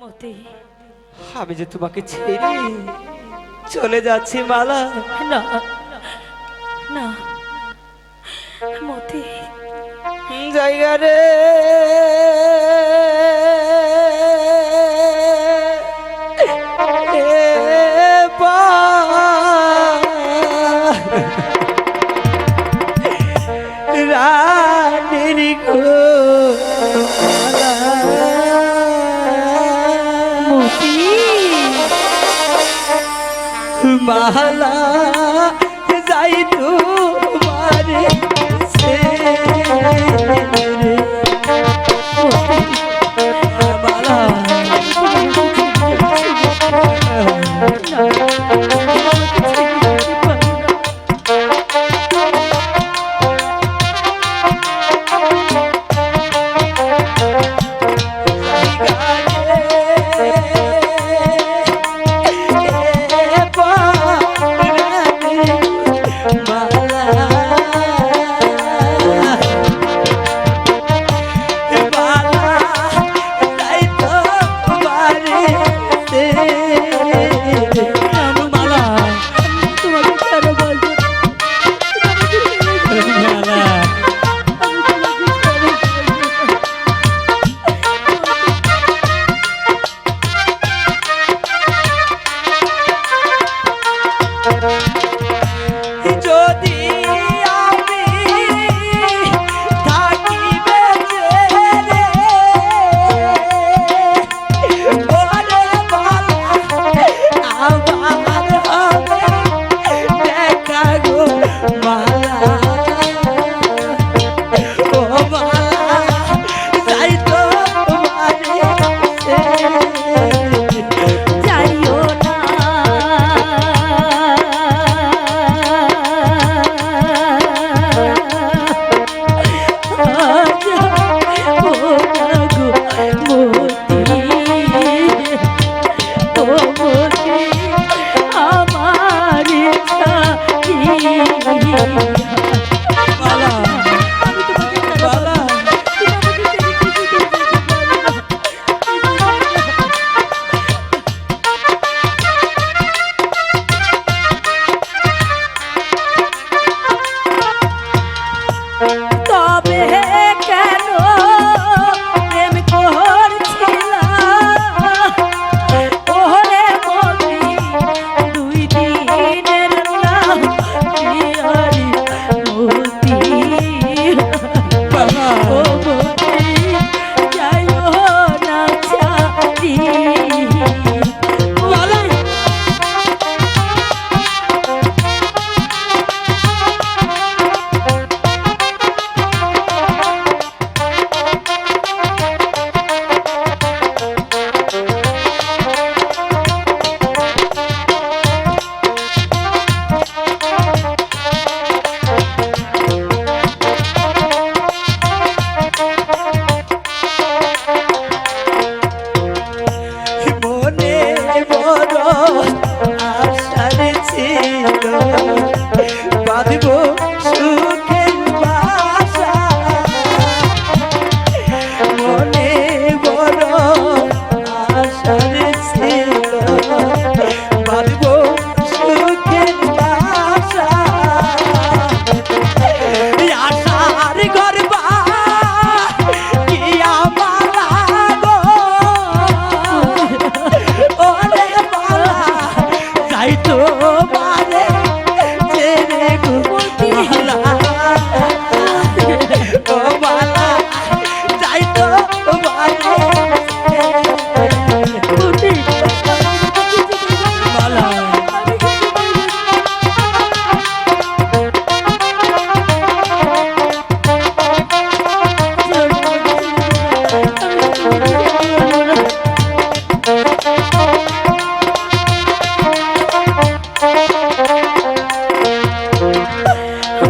মতি। আমি যে তোমাকে ছেড়ে চলে যাচ্ছি মালা। না না মতি। জায়গা রে। বাহালা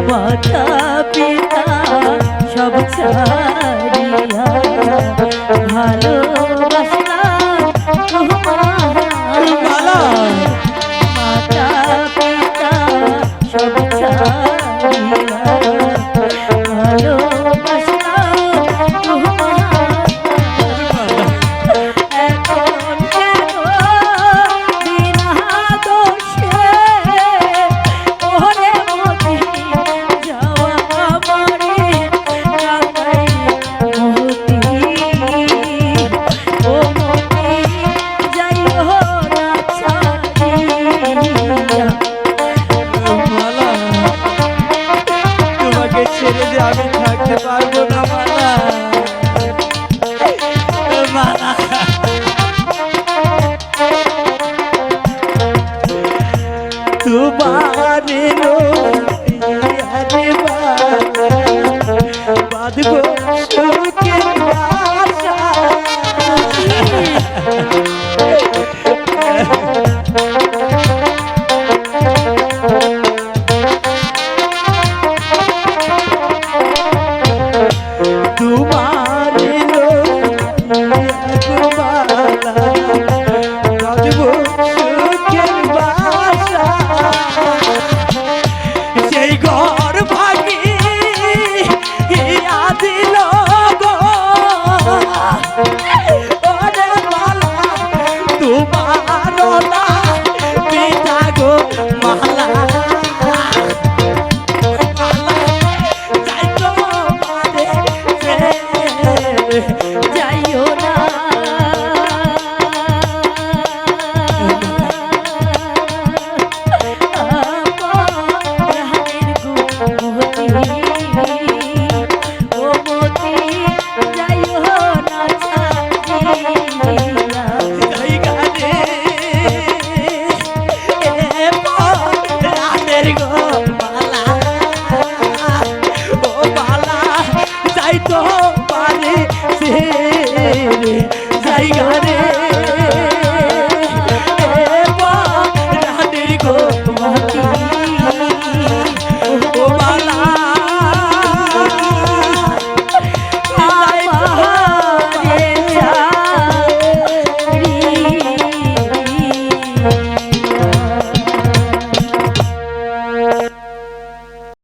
মাতা পিতা সব ছাড়িয়া ভালো বালা তো পারে সে যাই গানে